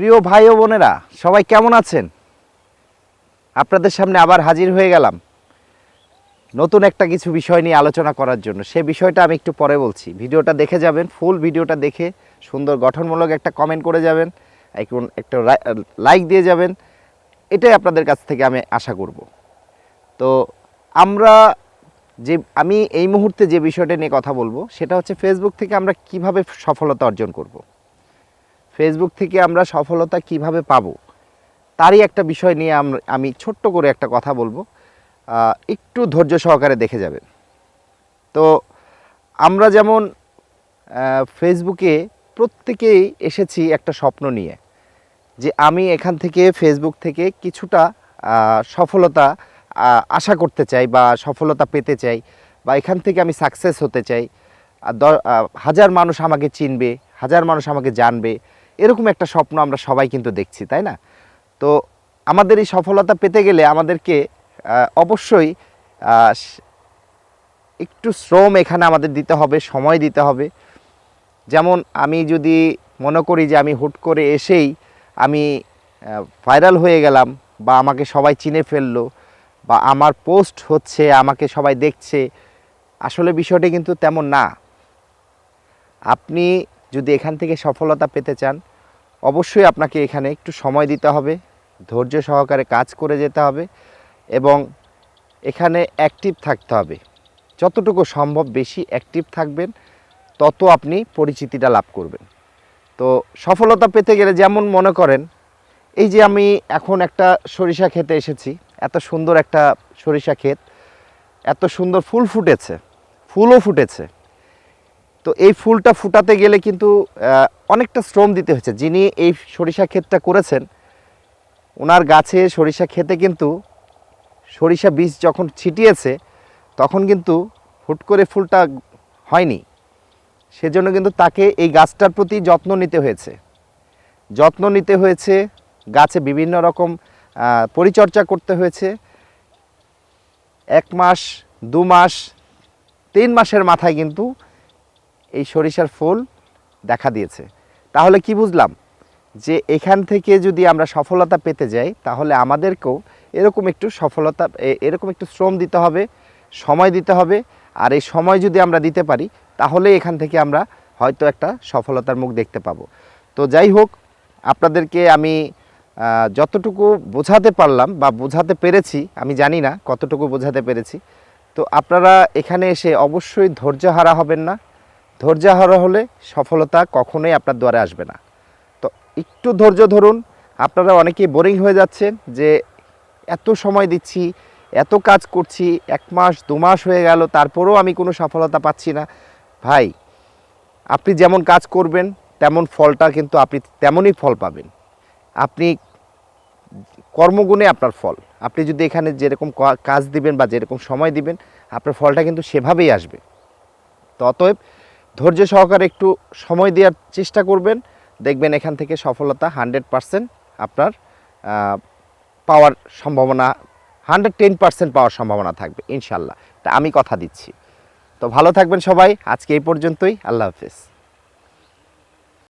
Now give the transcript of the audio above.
প্রিয় ভাই ও বোনেরা, সবাই কেমন আছেন? আপনাদের সামনে আবার হাজির হয়ে গেলাম নতুন একটা কিছু বিষয় নিয়ে আলোচনা করার জন্য। সে বিষয়টা আমি একটু পরে বলছি। ভিডিওটা দেখে যাবেন, ফুল ভিডিওটা দেখে সুন্দর গঠনমূলক একটা কমেন্ট করে যাবেন, একটা লাইক দিয়ে যাবেন। এটাই আপনাদের কাছ থেকে আমি আশা করব। তো আমরা যে আমি এই মুহূর্তে যে বিষয়টা নিয়ে কথা বলব, সেটা হচ্ছে ফেসবুক থেকে আমরা কীভাবে সফলতা অর্জন করব। ফেসবুক থেকে আমরা সফলতা কীভাবে পাবো? তারই একটা বিষয় নিয়ে আম- ছোট্ট করে একটা কথা বলব। একটু ধৈর্য সহকারে দেখে যাবেন। তো আমরা যেমন ফেসবুকে প্রত্যেকেই এসেছি একটা স্বপ্ন নিয়ে, যে আমি এখান থেকে ফেসবুক থেকে কিছুটা সফলতা আশা করতে চাই বা সফলতা পেতে চাই বা এখান থেকে আমি সাকসেস হতে চাই। হাজার মানুষ আমাকে চিনবে, হাজার মানুষ আমাকে জানবে। এরকম একটা স্বপ্ন আমরা সবাই কিন্তু দেখছি, তাই না? তো আমাদের এই সফলতা পেতে গেলে আমাদেরকে অবশ্যই একটু শ্রম এখানে আমাদের দিতে হবে, সময় দিতে হবে। যেমন আমি যদি মনে করি যে আমি হুট করে এসেই আমি ভাইরাল হয়ে গেলাম বা আমাকে সবাই চিনে ফেলল বা আমার পোস্ট হচ্ছে, আমাকে সবাই দেখছে, আসলে বিষয়টি কিন্তু তেমন না। আপনি যদি এখান থেকে সফলতা পেতে চান, অবশ্যই আপনাকে এখানে একটু সময় দিতে হবে, ধৈর্য সহকারে কাজ করে যেতে হবে এবং এখানে অ্যাক্টিভ থাকতে হবে। যতটুকু সম্ভব বেশি অ্যাক্টিভ থাকবেন, তত আপনি পরিচিতিটা লাভ করবেন। তো সফলতা পেতে গেলে যেমন মনে করেন, এই যে আমি এখন একটা সরিষা খেতে এসেছি, এত সুন্দর একটা সরিষা ক্ষেত, এত সুন্দর ফুল ফুটেছে, ফুলও ফুটেছে। তো এই ফুলটা ফুটাতে গেলে কিন্তু অনেকটা শ্রম দিতে হয়েছে যিনি এই সরিষা ক্ষেতটা করেছেন ওনার গাছে সরিষা খেতে কিন্তু সরিষা বীজ যখন ছিটিয়েছে, তখন কিন্তু হুট করে ফুলটা হয়নি। সেজন্য কিন্তু তাকে এই গাছটার প্রতি যত্ন নিতে হয়েছে। যত্ন নিতে হয়েছে, গাছে বিভিন্ন রকম পরিচর্যা করতে হয়েছে। এক মাস, দু মাস, তিন মাসের মাথায় কিন্তু এই সরিষার ফুল দেখা দিয়েছে। তাহলে কি বুঝলাম? যে এখান থেকে যদি আমরা সফলতা পেতে যাই, তাহলে আমাদেরকেও এরকম একটু সফলতা এরকম একটু শ্রম দিতে হবে, সময় দিতে হবে। আর এই সময় যদি আমরা দিতে পারি, তাহলে এখান থেকে আমরা হয়তো একটা সফলতার মুখ দেখতে পাবো। তো যাই হোক, আপনাদেরকে আমি যতটুকু বোঝাতে পারলাম বা বোঝাতে পেরেছি, আমি জানি না কতটুকু বোঝাতে পেরেছি। তো আপনারা এখানে এসে অবশ্যই ধৈর্য হারা হবেন না। ধৈর্য হারা হলে সফলতা কখনোই আপনার দ্বারে আসবে না। তো একটু ধৈর্য ধরুন, আপনারা অনেকেই বোরিং হয়ে যাচ্ছেন যে এত সময় দিচ্ছি, এত কাজ করছি, এক মাস, দু মাস হয়ে গেল, তারপরেও আমি কোনো সফলতা পাচ্ছি না। ভাই, আপনি যেমন কাজ করবেন, তেমন ফলটা কিন্তু আপনি তেমনই ফল পাবেন। আপনি কর্মগুণে আপনার ফল। আপনি যদি এখানে যেরকম কাজ দিবেন বা যেরকম সময় দিবেন, আপনার ফলটা কিন্তু সেভাবেই আসবে। তো অতএব ধৈর্য সহকারে একটু সময় দেওয়ার চেষ্টা করবেন। দেখবেন এখান থেকে সফলতা হান্ড্রেড পারসেন্ট আপনার পাওয়ার সম্ভাবনা, হান্ড্রেড টেন পারসেন্ট পাওয়ার সম্ভাবনা থাকবে, ইনশাল্লাহ। তা আমি কথা দিচ্ছি। তো ভালো থাকবেন সবাই, আজকে এই পর্যন্তই, আল্লাহ হাফেজ।